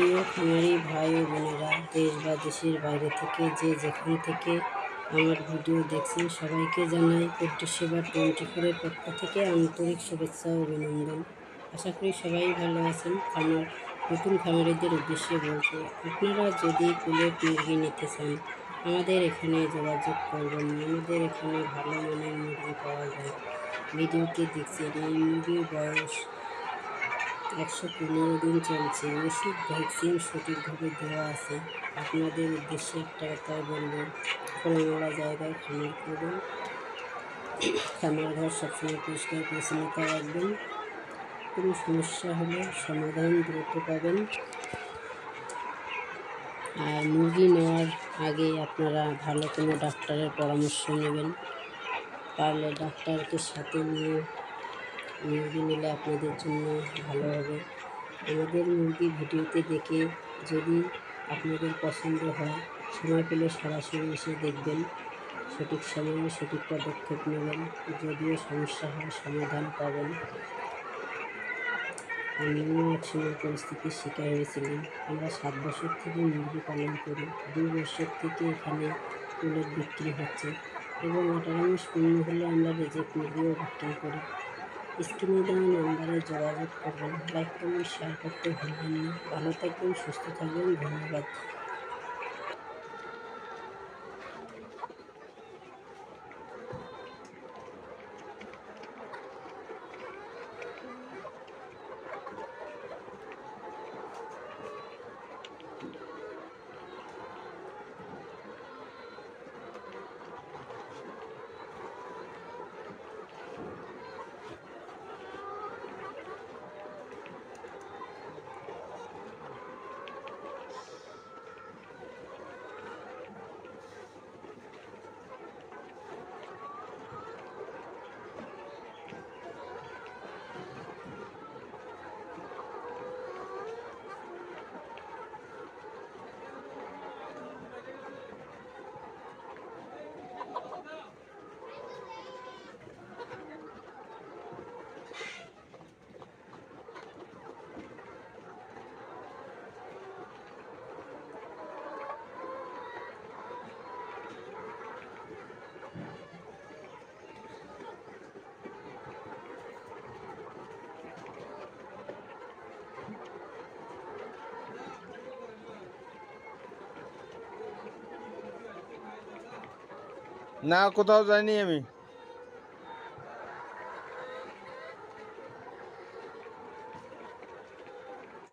প্রিয় খামারি ভাই ও বোনেরা দেশ বা দেশের বাইরে থেকে যে যেখান থেকে আমার ভিডিও দেখছেন, সবাইকে জানাই পোল্ট্রি সেবা টোয়েন্টি ফোরের পক্ষ থেকে আন্তরিক শুভেচ্ছা ও অভিনন্দন। আশা করি সবাই ভালো আছেন। খামার, নতুন খামারিদের উদ্দেশ্যে বলছি আপনারা যদি কুলেট মুরগি নিতে চান, আমাদের এখানে যোগাযোগ করবেন। আমাদের এখানে ভালো মানের মুরগি পাওয়া যায়। ভিডিওটি দেখছেন। এই মুরগির বয়স একশো পনেরো দিন চলছে। ওষুধ, ভ্যাকসিন সঠিকভাবে দেওয়া আছে। আপনাদের উদ্দেশ্যে একটা কথা বলব। খোলামেলা জায়গায় খামার করবেন খামার ঘর সবসময় পরিষ্কার পরিচ্ছন্নতা রাখবেন। কোনো সমস্যা হলে সমাধান দ্রুত পাবেন। আর মুরগি নেওয়ার আগে আপনারা ভালো কোনো ডাক্তারের পরামর্শ নেবেন। পারলে ডাক্তারকে সাথে নিয়ে মুরগি নিলে আপনাদের জন্য ভালো হবে। আমাদের মুরগি ভিডিওতে দেখে যদি আপনাদের পছন্দ হয়, সময় পেলে সরাসরি এসে দেখবেন। সঠিক সময়ে সঠিক পদক্ষেপ নেবেন, যদিও সমস্যা হয় সমাধান পাবেন। আমিও এক সময় পরিস্থিতির শিকার হয়েছিলাম। আমরা সাত বছর থেকে মুরগি পালন করি। দুই বছর থেকে এখানে কুলের বিক্রি হচ্ছে এবং আঠারো পূর্ণ হলে আমরা রেজেক্ট মুরগিও বিক্রি করি। স্ক্রিনে দেওয়া নাম্বারে যোগাযোগ করবেন। লাইক, কমেন্ট, শেয়ার করতে ভুলবেন না। ভালো থাকবেন, সুস্থ থাকবেন। ধন্যবাদ। না কোথাও যাইনি আমি